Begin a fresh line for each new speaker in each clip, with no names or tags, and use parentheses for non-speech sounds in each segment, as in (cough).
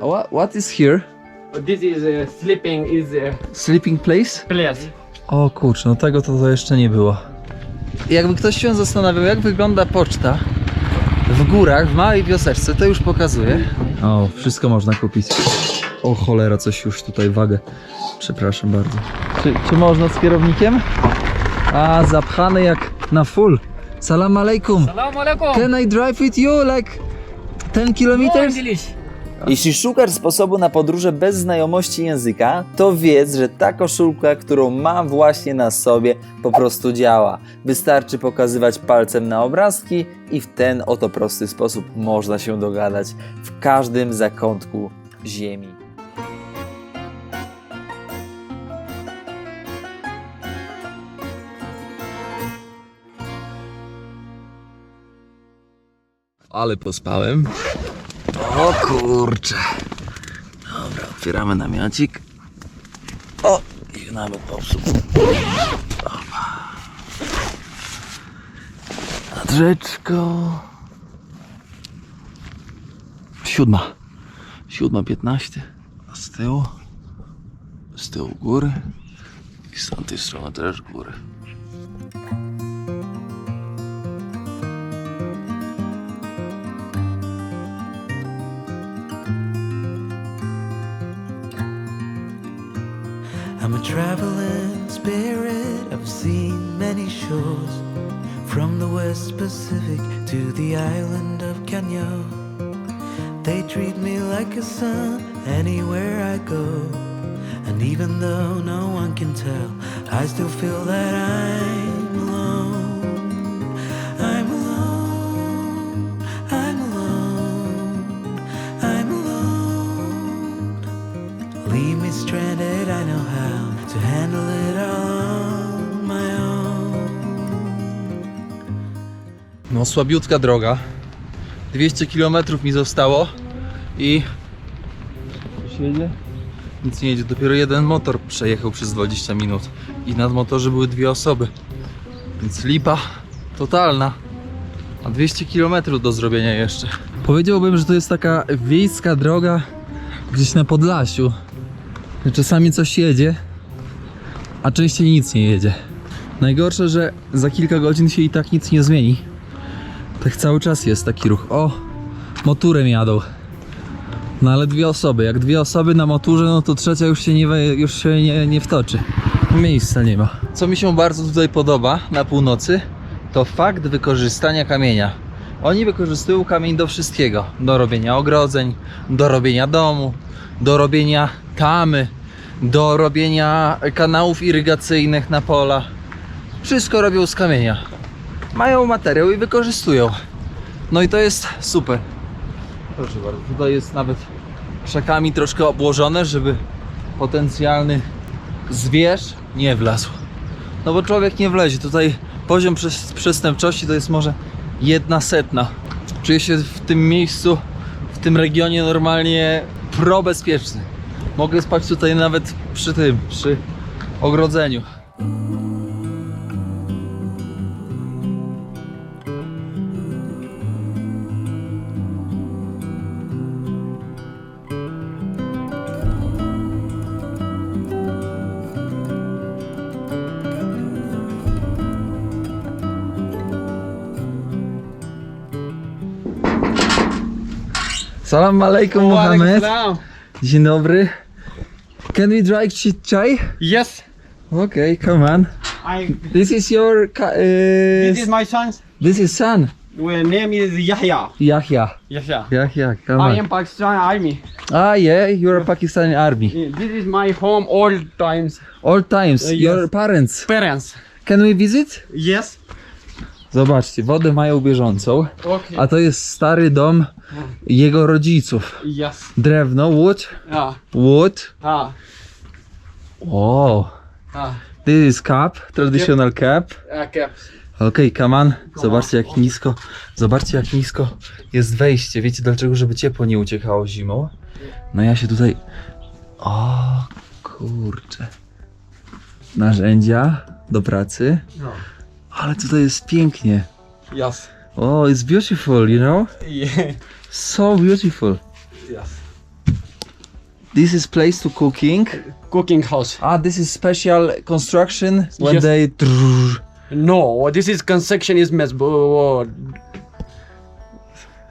What, what is here?
This is uh, sleeping is uh,
Sleeping place?
place.
O kurczę, no tego to, to jeszcze nie było. Jakby ktoś się zastanawiał, jak wygląda poczta w górach, w małej wioseczce, to już pokazuję. O, wszystko można kupić. O cholera, coś już tutaj wagę. Przepraszam bardzo. Czy, czy można z kierownikiem? A, zapchany jak na full. Salam alaikum.
Salam alaikum.
Can I drive with you like 10 kilometers?
English.
Jeśli szukasz sposobu na podróże bez znajomości języka, to wiedz, że ta koszulka, którą mam właśnie na sobie, po prostu działa. Wystarczy pokazywać palcem na obrazki i w ten oto prosty sposób można się dogadać w każdym zakątku ziemi.
Ale pospałem. O kurcze. Dobra, otwieramy namiocik. O, i nawet popsuł. Opa. Nadrzeczko. Siódma. Siódma piętnaście. A z tyłu? Z tyłu góry. I z tamtej strony też góry.
Traveling spirit. I've seen many shores, from the West Pacific to the island of Kenya. They treat me like a son anywhere I go. And even though no one can tell, I still feel that I'm
słabiutka droga. 200 km mi zostało i jedzie? Nic nie jedzie, dopiero jeden motor przejechał przez 20 minut i nad motorze były dwie osoby. Więc lipa totalna. A 200 km do zrobienia jeszcze. Powiedziałbym, że to jest taka wiejska droga gdzieś na Podlasiu. Czasami coś jedzie, a częściej nic nie jedzie. Najgorsze, że za kilka godzin się i tak nic nie zmieni. Tak cały czas jest taki ruch. O, moturem jadą. No ale dwie osoby. Jak dwie osoby na moturze, no to trzecia już się nie, już się nie, nie wtoczy. Miejsca nie ma. Co mi się bardzo tutaj podoba na północy, to fakt wykorzystania kamienia. Oni wykorzystują kamień do wszystkiego. Do robienia ogrodzeń, do robienia domu, do robienia tamy, do robienia kanałów irygacyjnych na pola. Wszystko robią z kamienia mają materiał i wykorzystują. No i to jest super. Proszę bardzo, tutaj jest nawet krzakami troszkę obłożone, żeby potencjalny zwierz nie wlazł. No bo człowiek nie wlezie. Tutaj poziom przes- przestępczości to jest może jedna setna. Czuję się w tym miejscu, w tym regionie normalnie probezpieczny. Mogę spać tutaj nawet przy tym, przy ogrodzeniu. Salam alaikum Mohamed. Dzień dobry. Can we drink chai?
Yes.
Okay, come on.
I.
This is your ca-
This
uh,
is my son.
this is son.
Well, name is Yahya.
Yahya.
Yahya.
Yahya, come
I
on.
am Pakistan Army.
Ah yeah, you're a Pakistani army.
This is my home all times.
All times.
Uh, yes.
Your parents.
Parents.
Can we visit?
Yes.
Zobaczcie, wodę mają bieżącą,
Okay.
a to jest stary dom jego rodziców.
Yes.
Drewno, wood,
Ah.
wood.
Ah.
Wow.
Ah.
This is cap, traditional cap.
Okay.
Okej, come on. Zobaczcie jak nisko. Zobaczcie jak nisko jest wejście. Wiecie dlaczego? Żeby ciepło nie uciekało zimą. No ja się tutaj. O kurczę. Narzędzia do pracy.
No.
Ale tutaj jest pięknie.
Yes.
Oh, it's beautiful, you know?
Yeah.
So beautiful.
Yes.
This is place to cooking.
Cooking house.
Ah, this is special construction when
Yes.
they.
No, this is construction is mess.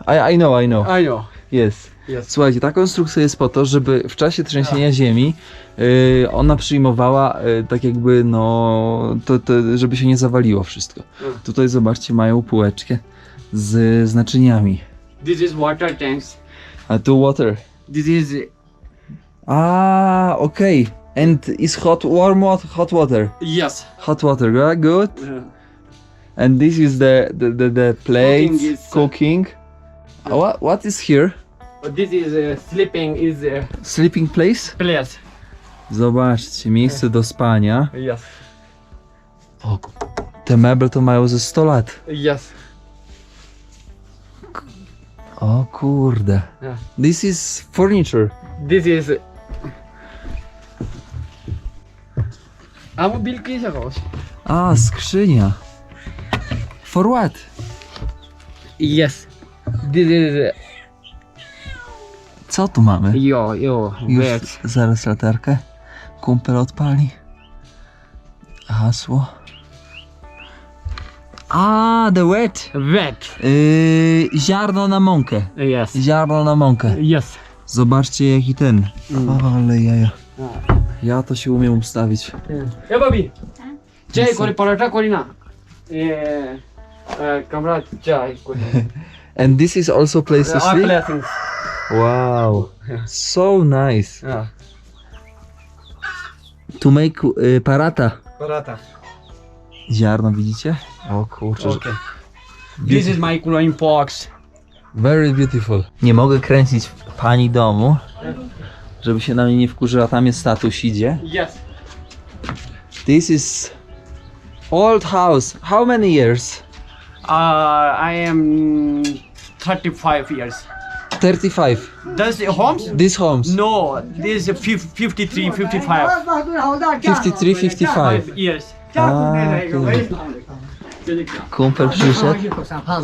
I, I know, I know.
I know.
Jest.
Yes.
Słuchajcie, ta konstrukcja jest po to, żeby w czasie trzęsienia ziemi y, ona przyjmowała y, tak jakby no, to, to, żeby się nie zawaliło wszystko.
Mm.
Tutaj zobaczcie, mają półeczkę z, z naczyniami.
This is water tanks.
A tu water.
This is
Ah, okay. And is hot, warm water, hot water.
yes.
Hot water, right? good.
Uh,
And this is the the, the, the plates
Cooking is, uh,
cooking. Ah, what what is here?
this is uh, sleeping is uh,
Sleeping place?
place.
Zobaczcie, miejsce do spania.
Yes.
O, te meble to mają ze 100 lat.
Yes.
Kurde.
Yeah.
This is furniture.
This is. Ama bil ki house.
A, skrzynia. For what?
Yes. This is
Co tu mamy?
yo yo
Już
wait.
zaraz latarkę. Kumpel odpali. Hasło. A, the wet.
Wet.
Yy, ziarno na mąkę.
Yes.
Ziarno na mąkę.
Yes.
Zobaczcie jaki ten. Ale jaja. Ja to się umiem ustawić. Ja
babi. Jai kori paratha kori na. Yeah. Uh, kamra.
And this is also place to sleep? Wow. So nice.
Yeah.
To make y, parata. Ziarno widzicie? O kurczę.
okay this is my cooling box
Very beautiful. Nie mogę kręcić pani domu, żeby się na mnie nie wkurzyła. Tam jest status idzie.
yes
This is old house. How many years?
uh, I am 35 years
35.
does the homes
This homes.
no this is fif- 53 55
53, 55.
years
A, okej. Kumpel przyszedł.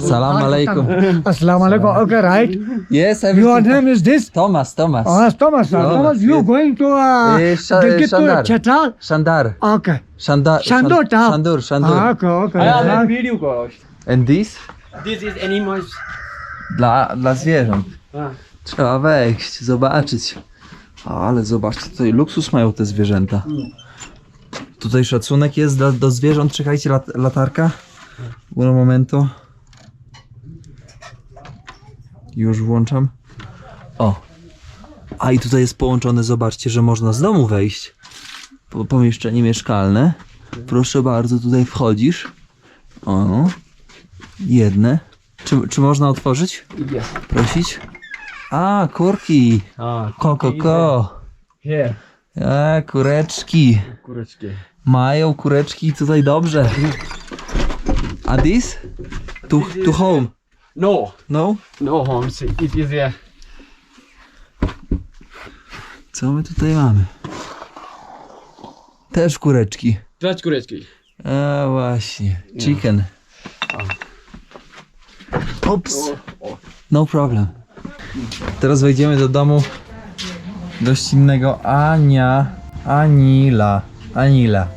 Salam alaikum.
Assalamu alaikum. Okay, right.
Yes,
Your
everything.
name is this?
Thomas, Thomas.
Uh, Thomas. sir.
Thomas,
Thomas, you
yes.
going to uh,
Eh, Sha-
Gilgit to
Shandar.
Chhatral?
Shandar.
Okay.
Shandar.
Shandur town.
Shandur, Shandur.
Ah, okay, okay.
I have a
Uh,
video gosh
And this?
this is animals
Dla, dla zwierząt.
Ah.
Trzeba wejść, zobaczyć. Ale zobaczcie, tutaj luksus mają te zwierzęta. Tutaj szacunek jest do, do zwierząt. Czekajcie, lat, latarka. Uno momento. Już włączam. O. A i tutaj jest połączone, zobaczcie, że można z domu wejść. Po, pomieszczenie mieszkalne. Proszę bardzo, tutaj wchodzisz. O. Jedne. Czy, czy można otworzyć?
yes
Prosić? A, kurki.
ah
Ko, ko, ko.
here
A, kureczki.
kureczki
Mają kureczki tutaj dobrze. A this? To, to home.
no
No?
no homes it is a
Co my tutaj mamy? Też kureczki.
Trać kureczki
A, właśnie. Chicken. Ups. No problem. Teraz wejdziemy do domu gościnnego Ania. Anila. Anila.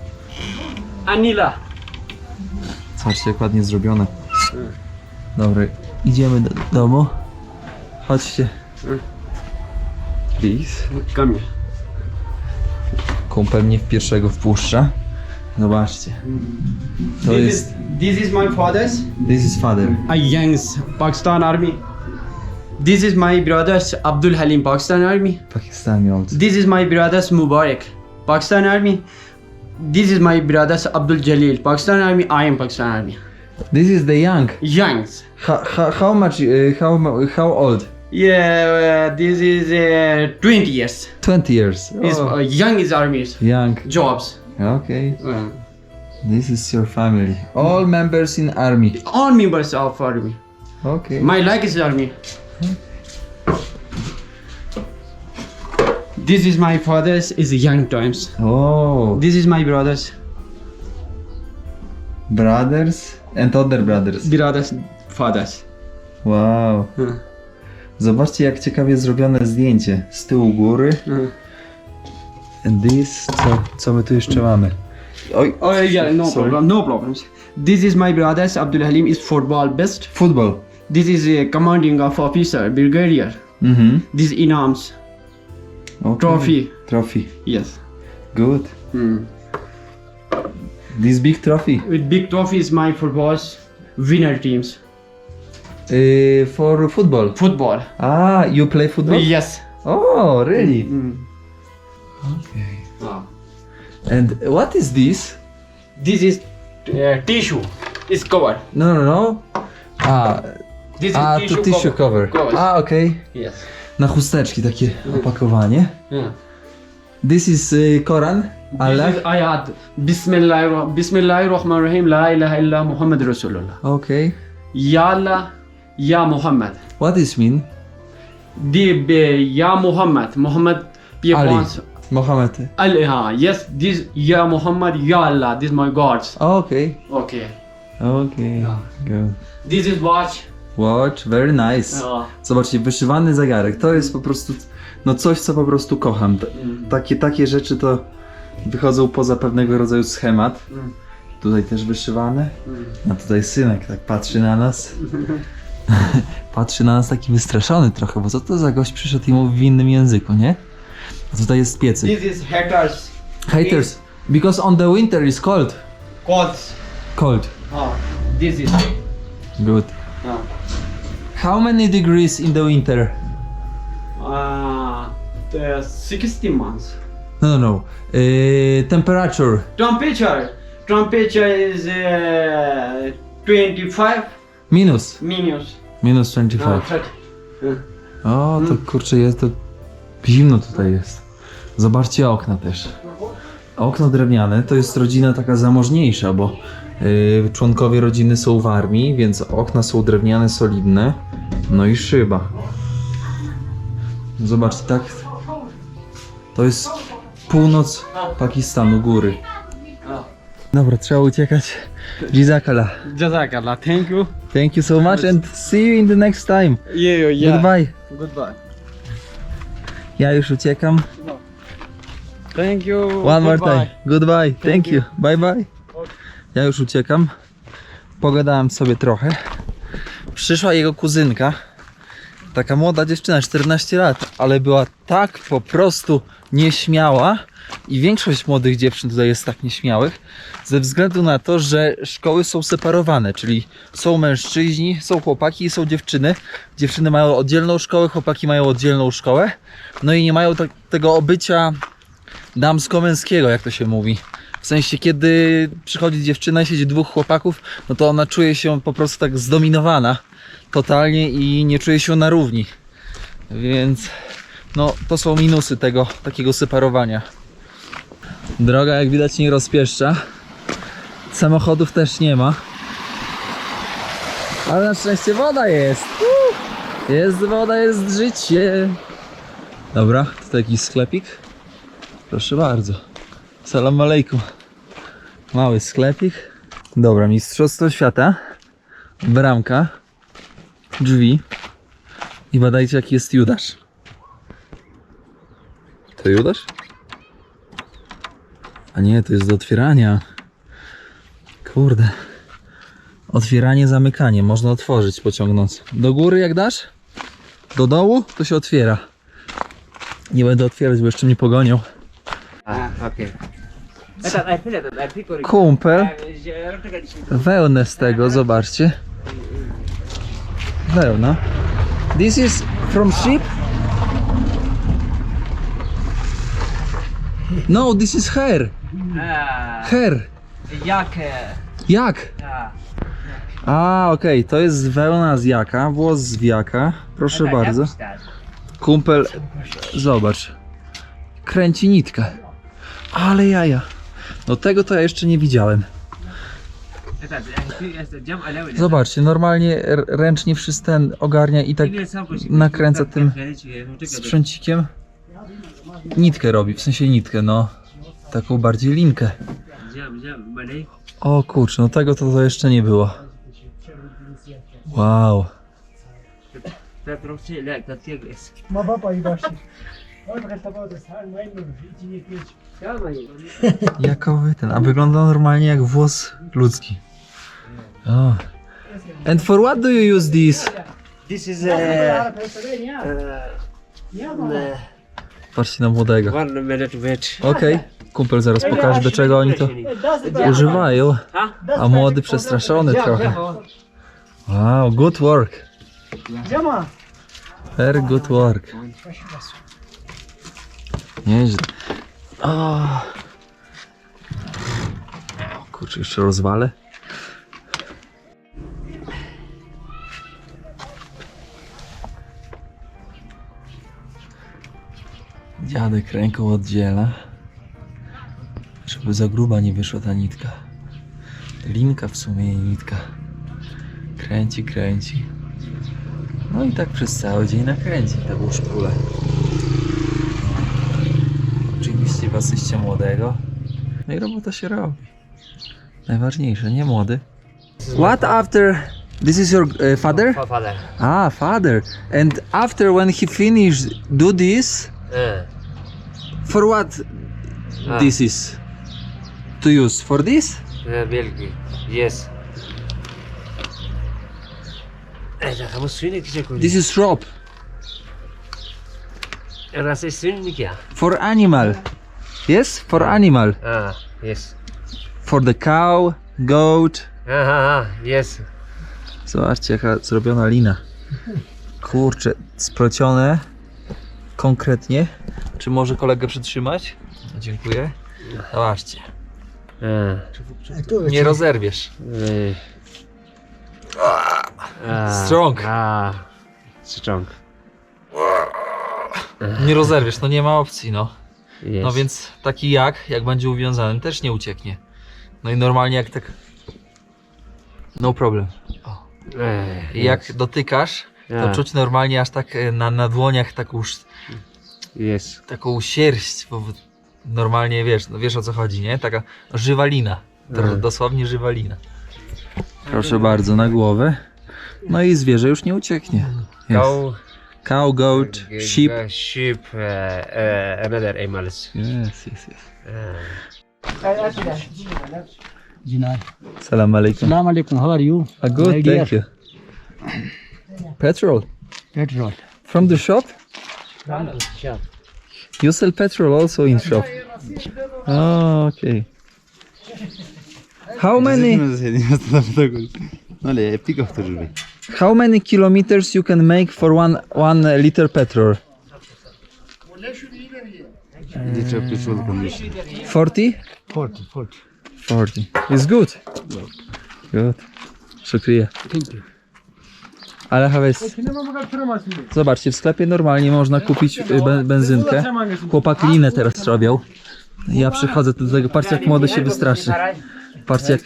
Anila
Zobaczcie jak ładnie zrobione. Dobra, idziemy do domu. Chodźcie. Please.
here
Kumpel mnie w pierwszego wpuszcza. Zobaczcie. To
this
jest...
is this is my father's
This is father.
a youngs Pakistan army. This is my brother's Abdul Halim Pakistan army.
Pakistani old.
This is my brother's Mubarak Pakistan army. This is my brother's Abdul Jalil Pakistan army. I am Pakistan army.
This is the young.
Youngs.
How, how, how much, uh, how, mu- how old?
Yeah, uh, this is uh, 20 years.
20 years.
Is
Oh.
uh, young is armies
Young.
jobs.
Okay.
Uh,
This is your family. All members in army.
all members of army.
Okay.
My like is army. This is my father's is young times.
Oh.
This is my brother's
Brothers and other brothers.
brother's fathers.
Wow.
Huh.
Zobaczcie, jak ciekawie zrobione zdjęcie. Z tyłu góry.
Mhm.
And this, co, co my tu jeszcze mamy? Oj,
Oh yeah, no
Sorry.
problem, no problems. This is my brothers. Abdul Halim is football best.
Football.
This is a commanding of officer, brigadier.
Mhm.
This inams,
Okay.
trophy.
Trophy.
Yes.
Good.
Hmm.
This big trophy.
With big trophy is my football's winner teams.
Uh, for football.
Football.
Ah, you play football?
Yes.
Oh, really?
Mm.
Okay.
Ah.
And what is this?
This is uh, tissue. It's covered.
No, no, no. Ah,
This is
a
tissue,
tissue cover.
Cover.
A, okej.
Yes.
Na chusteczki takie opakowanie.
Yeah.
This is uh, Koran. Allah.
This is ayat. Bismillah, Bismillah rahman rahim La ilaha illa Muhammad Rasulullah.
Okay.
Ya Allah, Ya Muhammad.
What does mean?
The be, Ya Muhammad. Muhammad be
Ali.
upon
Mohammed.
Allah. Yes, this Ya Muhammad, Ya Allah. This my gods.
Okay.
Okay.
Okay. Good.
This is watch.
Watch, very nice.
Uh,
Zobaczcie, wyszywany zegarek. To jest po prostu no coś, co po prostu kocham. T-
mm,
Takie, takie rzeczy to wychodzą poza pewnego rodzaju schemat.
Mm.
Tutaj też wyszywane.
mm.
A tutaj synek tak patrzy na nas. (laughs) patrzy na nas taki wystraszony trochę, bo co to za gość przyszedł i mówi w innym języku, nie? A tutaj jest piecyk.
This is haters.
Haters, because on the winter is cold.
Gods.
Cold.
Uh, this is.
Good.
Uh,
How many degrees in the winter?
uh, the 60 months.
No, no, no. Uh, temperature.
Temperature. Temperature is uh, 25
Minus.
minus.
Minus 25.
Uh, 30.
O, to kurczę jest to zimno tutaj jest. Zobaczcie okna też. Okno drewniane to jest rodzina taka zamożniejsza, bo członkowie rodziny są w armii, więc okna są drewniane, solidne. No i szyba. Zobaczcie, tak. To jest północ Pakistanu, góry. Dobra, trzeba uciekać. Jizakala.
Jazakallah. Thank you.
Thank you so much and see you in the next time.
Yeah, yeah.
Goodbye.
Goodbye.
Ja już uciekam.
Thank you.
One more time. Goodbye. Thank you. Bye bye. Ja już uciekam. Pogadałem sobie trochę. Przyszła jego kuzynka. Taka młoda dziewczyna, 14 lat, ale była tak po prostu nieśmiała. I większość młodych dziewczyn tutaj jest tak nieśmiałych, ze względu na to, że szkoły są separowane, czyli są mężczyźni, są chłopaki i są dziewczyny. Dziewczyny mają oddzielną szkołę, chłopaki mają oddzielną szkołę. No i nie mają tak- tego obycia damsko-męskiego, jak to się mówi. W sensie, kiedy przychodzi dziewczyna i siedzi dwóch chłopaków, no to ona czuje się po prostu tak zdominowana totalnie i nie czuje się na równi. Więc no, to są minusy tego takiego separowania. Droga, jak widać, nie rozpieszcza. Samochodów też nie ma. Ale na szczęście woda jest. Jest woda, jest życie. Dobra, tutaj jakiś sklepik. Proszę bardzo. Salam alejkum. Mały sklepik. Dobra, Mistrzostwo Świata. Bramka. Drzwi. I badajcie jaki jest Judasz. To Judasz? A nie, to jest do otwierania. Kurde. Otwieranie, zamykanie. Można otworzyć pociągnąc. Do góry jak dasz? Do dołu to się otwiera. Nie będę otwierać, bo jeszcze mnie pogonią. Kumpel. Wełnę z tego, zobaczcie. Wełna. This is from sheep? No, this is hair. Hair.
Jak?
Jak? A, okej, to jest wełna z jaka, włos z wiaka. Proszę bardzo. Kumpel, zobacz. Kręci nitkę. Ale jaja. No tego to ja jeszcze nie widziałem. Zobaczcie, normalnie ręcznie wszystko ten ogarnia i tak nakręca tym sprzęcikiem. Nitkę robi, w sensie nitkę, no. Taką bardziej linkę. O kurczę, no tego to, to jeszcze nie było. Wow.
Ma i.
Jakowy ten, a wygląda normalnie jak włos ludzki. Oh. And for what do you use this?
This is a
Patrzcie na młodego.
one minute wait.
Okej, kumpel zaraz pokaże do czego oni to używają. A młody przestraszony trochę. Wow, good work. Very good work. Nieźle. O. O kurczę, jeszcze rozwalę. Dziadek ręką oddziela, żeby za gruba nie wyszła ta nitka. Linka w sumie i nitka. Kręci, kręci. No i tak przez cały dzień nakręci taką szpulę. Asyście młodego. No i robota się robi. Najważniejsze, nie młody. What after... This is your uh, father?
My father.
Ah, father. And after when he finished do this,
Uh,
for what
Ah.
this is? To use? For this?
uh, milk. Yes. Eh, dah kamu sini kerja kau.
This is rope.
Rasa kya?
For animal. Yes? For animal.
Ah, yes.
For the cow, goat.
Ah, ah, ah, yes.
Zobaczcie jaka zrobiona lina. Kurczę, splecione konkretnie. Czy może kolegę przytrzymać? Dziękuję. Zobaczcie.
Ah.
Nie rozerwiesz.
Ah, (laughs)
Strong.
Ah, strong.
Nie rozerwiesz, no nie ma opcji, no. No więc taki jak, jak będzie uwiązany, też nie ucieknie. No i normalnie jak tak... No problem.
Eh,
I jak dotykasz, to
Ah,
czuć normalnie aż tak e, na, na dłoniach taką,
Yes.
taką sierść, bo normalnie wiesz, no wiesz o co chodzi, nie? Taka żywa lina. Dro-
Mhm.
Dosłownie żywa lina. Proszę bardzo, na głowę. No i zwierzę już nie ucieknie. Jest.
Cow.
Cow, goat, sheep.
uh, sheep. Uh, uh, another animals.
Yes, yes, yes.
Uh,
Jinar.
Salam alaikum.
Assalamu alaikum. How are you?
Ah, good, thank you. Petrol
Petrol.
from the shop?
Sure.
You sell petrol also in shop. Oh, okay. How many
No le explica usted, Rubén.
How many kilometers you can make for one one liter petrol?
Dicho petrol condition.
40?
40, 40.
40. It's good. Good. Szukriya.
Thank you.
Ale hawes. Zobaczcie, w sklepie normalnie można kupić y, be- benzynkę. Chłopak linę teraz robią. Ja przychodzę do tego, patrzcie jak młody się wystraszy. Patrzcie jak...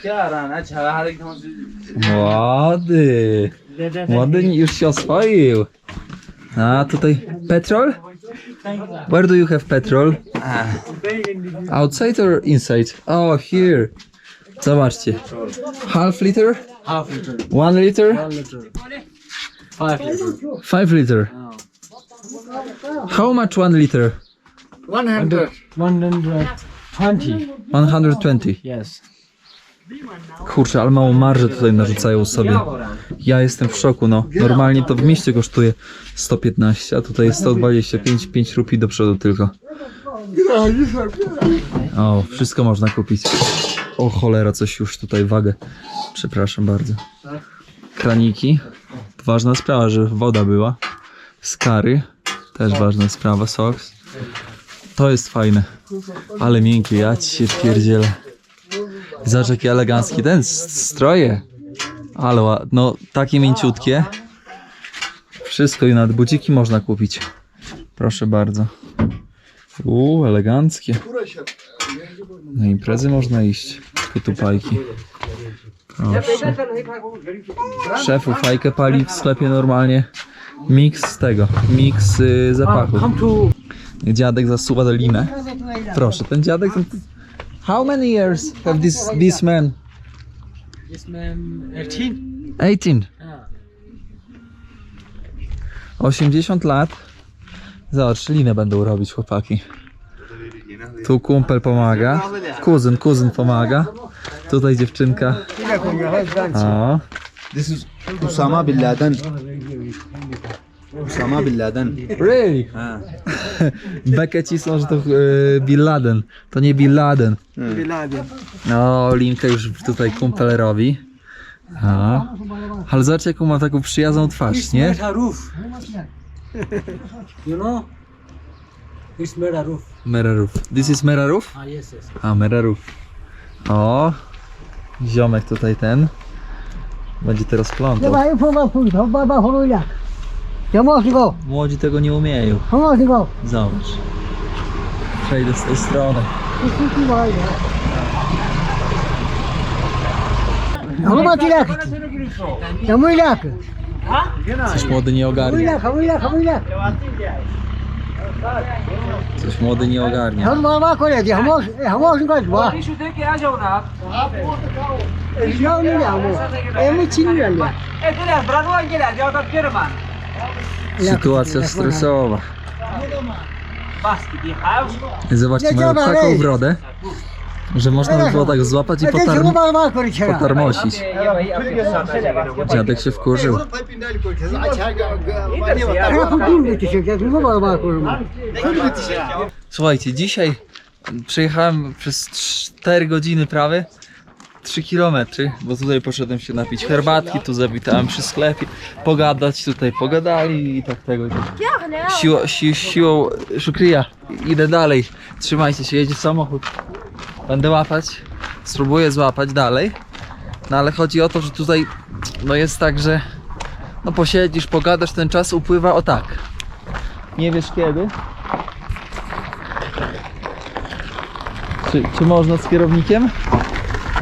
Młody! Młody już się oswoił. A tutaj petrol? Where do you have petrol? Outside or inside? Oh, here. Zobaczcie. Half liter?
Half liter.
One liter?
One liter. Five liter.
Five liter. How much one liter?
100. 120.
120.
Yes.
Kurczę, ale małą marżę tutaj narzucają sobie. Ja jestem w szoku, no. Normalnie to w mieście kosztuje 115, a tutaj jest 125, 5 rupii do przodu tylko. O, wszystko można kupić. O cholera, coś już tutaj wagę. Przepraszam bardzo. Kraniki. Ważna sprawa, że woda była. Skary. Też ważna sprawa. Soks. To jest fajne. Ale miękkie, ja ci się wpierdzielę. Zobacz jaki elegancki ten stroje. Ale no takie mięciutkie. Wszystko i nawet buciki można kupić. Proszę bardzo. Uuu, eleganckie. Na imprezy można iść. Potupajki. Proszę. Szefu fajkę pali w sklepie normalnie. Miks z tego. Miks y, zapachu. Dziadek zasuwa do linę. Proszę, ten dziadek... How many years have this, this man?
This man 18.
18. 80 lat. Zobacz, linę będą robić chłopaki. Tu kumpel pomaga. Kuzyn, kuzyn pomaga. Tutaj dziewczynka. O.
This is Usama bin Laden. Usama bin Laden.
Really? Bekę cisną, że to e, Bin Laden. To nie Bin Laden. No, linkę już tutaj kumpel robi. A. Ale zobacz jaką ma taką przyjazną twarz, nie?
roof. you know? It's made a roof.
Merarów. This is Merarów?
Ah, yes, yes.
A, Merarów. O, ziomek tutaj ten. Będzie teraz plątał.
Ja mocno go.
Młodzi tego nie umieją.
Ja mocno go.
Zobacz. Przejdę z tej strony.
No. A mój macie jak? Ja mój jak?
Coś młody nie ogarnia.
Mój jak, mój jak,
Coś młody nie ogarnia.
On ma ma kolegi, ja mocno ja mocno go dwa. Ja nie wiem. Ja nie wiem. Ja nie wiem. Ja nie wiem. Ja nie.
Ja nie wiem.
Sytuacja stresowa. Zobaczcie, mają taką brodę, że można by było tak złapać i potarm potarmosić. Dziadek się wkurzył. Słuchajcie, dzisiaj przyjechałem przez 4 godziny prawie 3 kilometry, bo tutaj poszedłem się napić herbatki, tu zawitałem przy sklepie, pogadać, tutaj pogadali i tak tego. Siło, si, siłą szukryja, idę dalej, trzymajcie się, jedzie samochód. Będę łapać, spróbuję złapać dalej, no ale chodzi o to, że tutaj no jest tak, że no posiedzisz, pogadasz, ten czas upływa o tak. Nie wiesz kiedy, Czy, czy można z kierownikiem?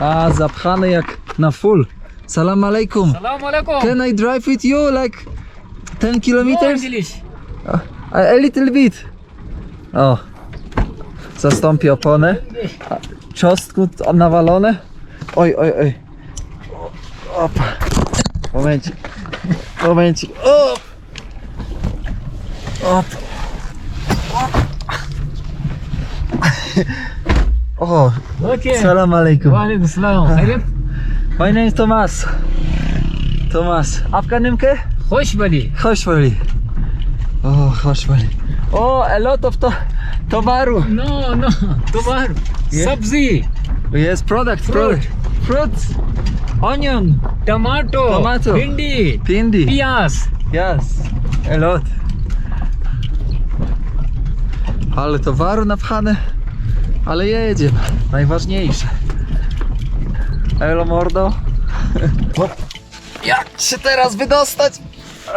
A, zapchany jak na full. Salam alaikum.
Salam alaikum.
Can I drive with you like 10 kilometers?
English.
A, a little bit. O. Zastąpi oponę. A, Czosnku t- nawalone. Oj, oj, oj. Opa. Momencik. Momencik. O! Op. O,
okay.
salam alaikum.
Walaikum salam.
My name is Thomas. Thomas. Afghan name
ke? Khoshbali.
Khoshbali. Oh, Khoshbali. Oh, a lot of to tomaru.
No, no, tomaru.
Yeah.
Sabzi.
Yes, product,
Fruit.
product. Fruits. Onion.
Tomato.
Tomato.
Pindi.
Pindi.
Pias.
Yes. A lot. Ale towaru napchane. Ale jedziemy. Najważniejsze. Elo mordo. Jak się teraz wydostać?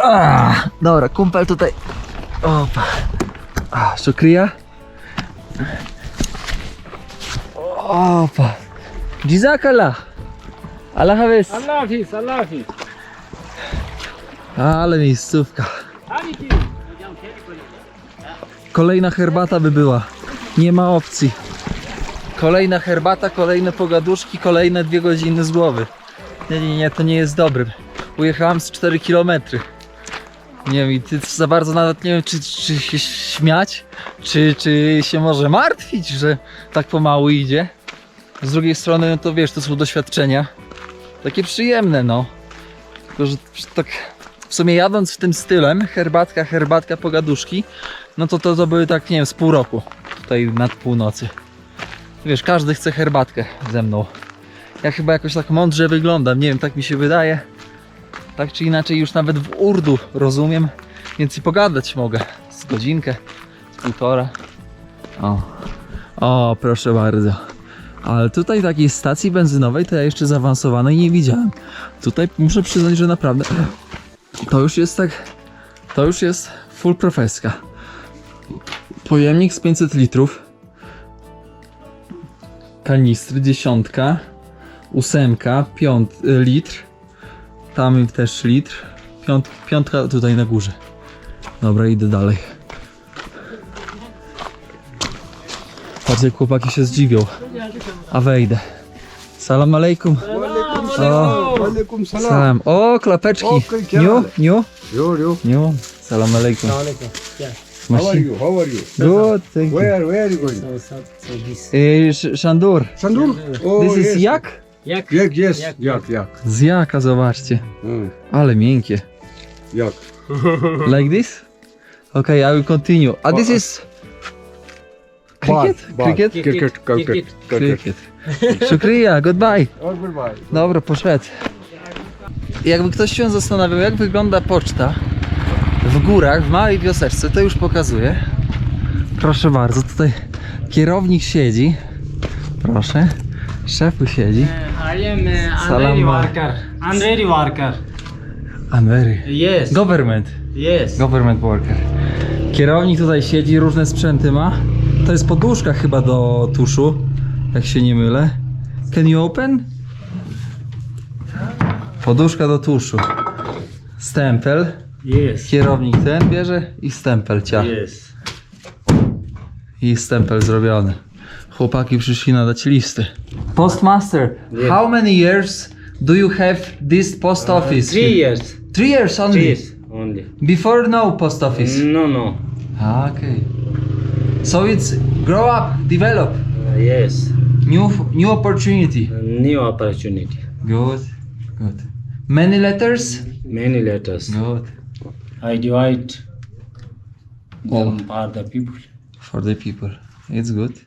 Ah, dobra, kumpel tutaj. Opa. Ah, szukria. Opa. Jizakala. Allah hafiz.
Allah Hafiz. Allah Hafiz.
Ale miejscówka. Kolejna herbata by była. Nie ma opcji. Kolejna herbata, kolejne pogaduszki, kolejne dwie godziny z głowy. Nie, nie, nie, to nie jest dobre. Ujechałem z 4 km. Nie wiem, i ty za bardzo nawet nie wiem, czy, czy się śmiać, czy, czy się może martwić, że tak pomału idzie. Z drugiej strony, no to wiesz, to są doświadczenia. Takie przyjemne, no. Tylko, że tak w sumie jadąc w tym stylem, herbatka, herbatka, pogaduszki, no to to, to były tak, nie wiem, z pół roku tutaj nad północy. Wiesz, każdy chce herbatkę ze mną. Ja chyba jakoś tak mądrze wyglądam, nie wiem, tak mi się wydaje. Tak czy inaczej już nawet w urdu rozumiem, więc i pogadać mogę. Z godzinkę, z półtora. O, o proszę bardzo. Ale tutaj takiej stacji benzynowej to ja jeszcze zaawansowanej nie widziałem. Tutaj muszę przyznać, że naprawdę to już jest tak, to już jest full profeska. Pojemnik z 500 litrów. Kanistry, dziesiątka, ósemka, piąt, y, litr. Tam też litr. Piąt, piątka tutaj na górze. Dobra, idę dalej. Patrz jak chłopaki się zdziwią. A wejdę. Salam alaikum. O, salam. O, klapeczki. Niu, niu. Niu. Salam alaikum.
How are you? How are you?
Good, thank you.
Where where are you going?
So, so, so this.
Sz-
Sandur? Oh
this is
yes.
jak?
Yak.
Yak yes.
Yak.
Yak yak.
Z jaka, zobaczcie.
Hmm.
Ale miękkie.
Yak. (laughs)
Like this? Okay, I will continue. Ah, this is... Cricket?
Ball, ball.
Cricket?
Cricket. Cricket. Cricket.
Cricket. Shukriya, goodbye. (laughs)
Oh, goodbye.
Dobra, poszedł. Jakby ktoś się zastanawiał, jak wygląda poczta w górach, w małej wioseczce, to już pokazuję. Proszę bardzo, tutaj kierownik siedzi. Proszę. Szefu siedzi.
I am uh,
Salam.
worker. Honorary worker. Yes.
Government.
Yes.
Government worker. Kierownik tutaj siedzi, różne sprzęty ma. To jest poduszka chyba do tuszu, jak się nie mylę. Can you open? Poduszka do tuszu. Stempel.
Yes.
Kierownik ten bierze i stempel cia.
Yes.
I stempel zrobiony. Chłopaki przyszli nadać listy. Postmaster, how many years do you have this post office?
Three years.
Three years only.
Three years only.
Before no post office.
No, no.
Ah, Okay. So it's grow up, develop,
Uh, yes.
new new opportunity.
New opportunity.
Good, good. Many letters.
Many letters.
Good.
I divide
Oh.
them for the people.
For the people, it's good.